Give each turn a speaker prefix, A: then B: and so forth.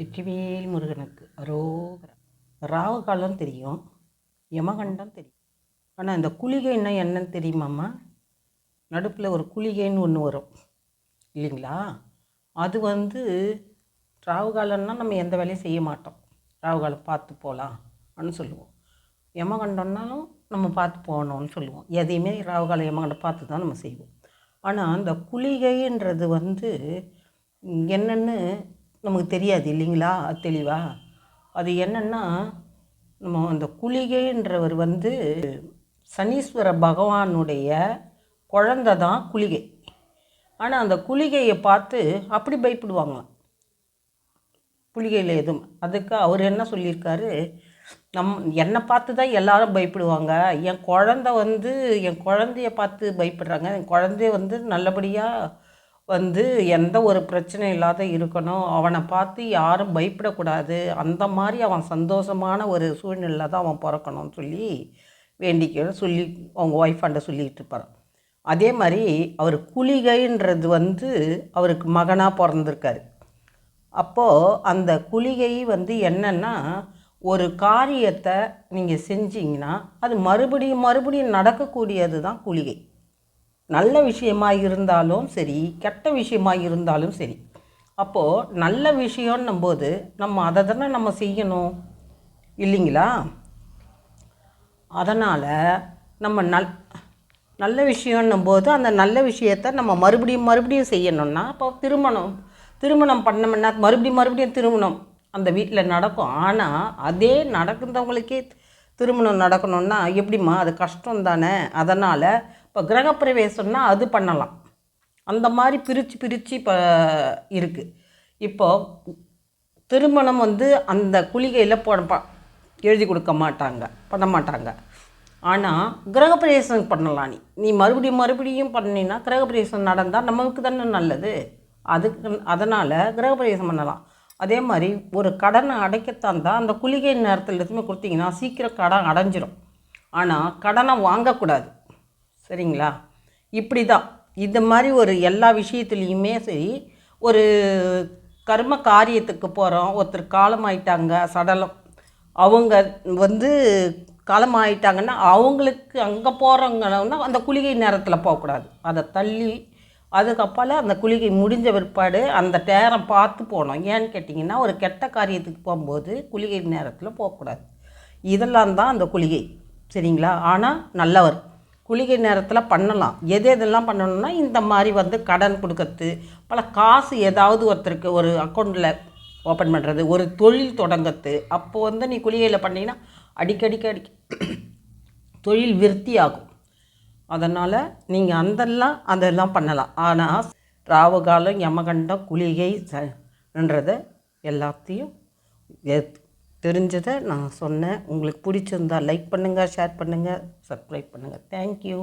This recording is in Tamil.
A: வெற்றிவேல் முருகனுக்கு அரோகரம் ராகு காலம் தெரியும் யமகண்டம் தெரியும். ஆனால் இந்த குளிகைன்னா என்னன்னு தெரியுமாம்மா? நடுப்பில் ஒரு குளிகைன்னு ஒன்று வரும். இல்லைங்களா? அது வந்து ராவு காலம்னா நம்ம எந்த வேலையும் செய்ய மாட்டோம். ராகு காலம் பார்த்து போகலாம் அப்படின்னு சொல்லுவோம். யமகண்டம்னாலும் நம்ம பார்த்து போகணும்னு சொல்லுவோம். எதையுமே ராவு காலம் யமகண்டம் பார்த்து தான் நம்ம செய்வோம். ஆனால் அந்த குளிகைன்றது வந்து என்னென்னு நமக்கு தெரியாது இல்லைங்களா? அது தெளிவா? அது என்னென்னா நம்ம அந்த குளிகைன்றவர் வந்து சனீஸ்வர பகவானுடைய குழந்த தான் குளிகை. ஆனால் அந்த குளிகையை பார்த்து அப்படி பயப்படுவாங்களாம். குளிகையில் எதுவும். அதுக்கு அவர் என்ன சொல்லியிருக்காரு? நம் என்னை பார்த்து தான் எல்லாரும் பயப்படுவாங்க. என் குழந்த வந்து என் குழந்தைய பார்த்து பயப்படுறாங்க. என் குழந்தைய வந்து நல்லபடியாக வந்து எந்த ஒரு பிரச்சனை இல்லாத இருக்கணும். அவனை பார்த்து யாரும் பயப்படக்கூடாது. அந்த மாதிரி அவன் சந்தோஷமான ஒரு சூழ்நிலை தான் அவன் பிறக்கணும்னு சொல்லி வேண்டிக்க சொல்லி அவங்க ஒய்ஃபாண்ட சொல்லிக்கிட்டு இருப்பார். அதே மாதிரி அவர் குளிகைன்றது வந்து அவருக்கு மகனாக பிறந்திருக்காரு. அப்போது அந்த குளிகை வந்து என்னென்னா ஒரு காரியத்தை நீங்கள் செஞ்சீங்கன்னா அது மறுபடியும் மறுபடியும் நடக்கக்கூடியது தான் குளிகை. நல்ல விஷயமாக இருந்தாலும் சரி கெட்ட விஷயமாக இருந்தாலும் சரி. அப்போது நல்ல விஷயம்னும் போது நம்ம அதை தானே நம்ம செய்யணும்? இல்லைங்களா? அதனால் நம்ம நல் நல்ல விஷயம்னும் போது அந்த நல்ல விஷயத்த நம்ம மறுபடியும் மறுபடியும் செய்யணும்னா அப்போ திருமணம் திருமணம் பண்ணோம்னா மறுபடியும் மறுபடியும் திருமணம் அந்த வீட்டில் நடக்கும். ஆனால் அதே நடக்கிறவங்களுக்கே திருமணம் நடக்கணும்னா எப்படிம்மா? அது கஷ்டம் தானே அதனால் இப்போ கிரகப்பிரவேசம்னா அது பண்ணலாம். அந்த மாதிரி பிரித்து பிரித்து இப்போ இருக்குது இப்போது திருமணம் வந்து அந்த குளிகையில் போட எழுதி கொடுக்க மாட்டாங்க பண்ண மாட்டாங்க. ஆனால் கிரகப்பிரவேசம் பண்ணலாம் நீ. நீ மறுபடியும் மறுபடியும் பண்ணினா கிரகப்பிரவேசம் நடந்தால் நமக்கு தானே நல்லது. அதுக்கு அதனால் கிரகப்பிரவேசம் பண்ணலாம். அதே மாதிரி ஒரு கடனை அடைக்கத்தான் தான் அந்த குளிகை நேரத்தில் எதுவுமே கொடுத்தீங்கன்னா சீக்கிரம் கடன் அடைஞ்சிரும். ஆனால் கடனை வாங்கக்கூடாது. சரிங்களா? இப்படி தான் இந்த மாதிரி ஒரு எல்லா விஷயத்துலேயுமே சரி ஒரு கர்ம காரியத்துக்கு போகிறோம் ஒருத்தர் காலமாயிட்டாங்க சடலம். அவங்க வந்து காலமாயிட்டாங்கன்னா அவங்களுக்கு அங்கே போகிறவங்கன்னா அந்த குளிகை நேரத்தில் போகக்கூடாது. அதை தள்ளி அதுக்கப்பால் அந்த குளிகை முடிஞ்ச பிற்பாடு அந்த நேரம் பார்த்து போனோம் ஏன்னு கேட்டிங்கன்னா ஒரு கெட்ட காரியத்துக்கு போகும்போது குளிகை நேரத்தில் போகக்கூடாது. இதெல்லாம் தான் அந்த குளிகை. சரிங்களா? ஆனால் நல்லவர். குளிகை நேரத்தில் பண்ணலாம். எது எதெல்லாம் பண்ணணும்னா இந்த மாதிரி வந்து கடன் கொடுக்கறது பல காசு ஏதாவது ஒருத்தருக்கு ஒரு அக்கௌண்ட்டில் ஓப்பன் பண்ணுறது ஒரு தொழில் தொடங்கிறது. அப்போது வந்து நீ குளிகையில் பண்ணீங்கன்னா அடிக்கடிக்கு அடிக்க தொழில் விருத்தி ஆகும். அதனால் நீங்கள் அந்தெல்லாம் அதெல்லாம் பண்ணலாம். ஆனால் ராவுகாலம் யமகண்டம் குளிகை சன்றதை எல்லாத்தையும் எத்- தெரிஞ்சதை நான் சொன்னேன். உங்களுக்கு பிடிச்சிருந்தா லைக் பண்ணுங்கள் ஷேர் பண்ணுங்கள் சப்ஸ்கிரைப் பண்ணுங்கள் தேங்க்யூ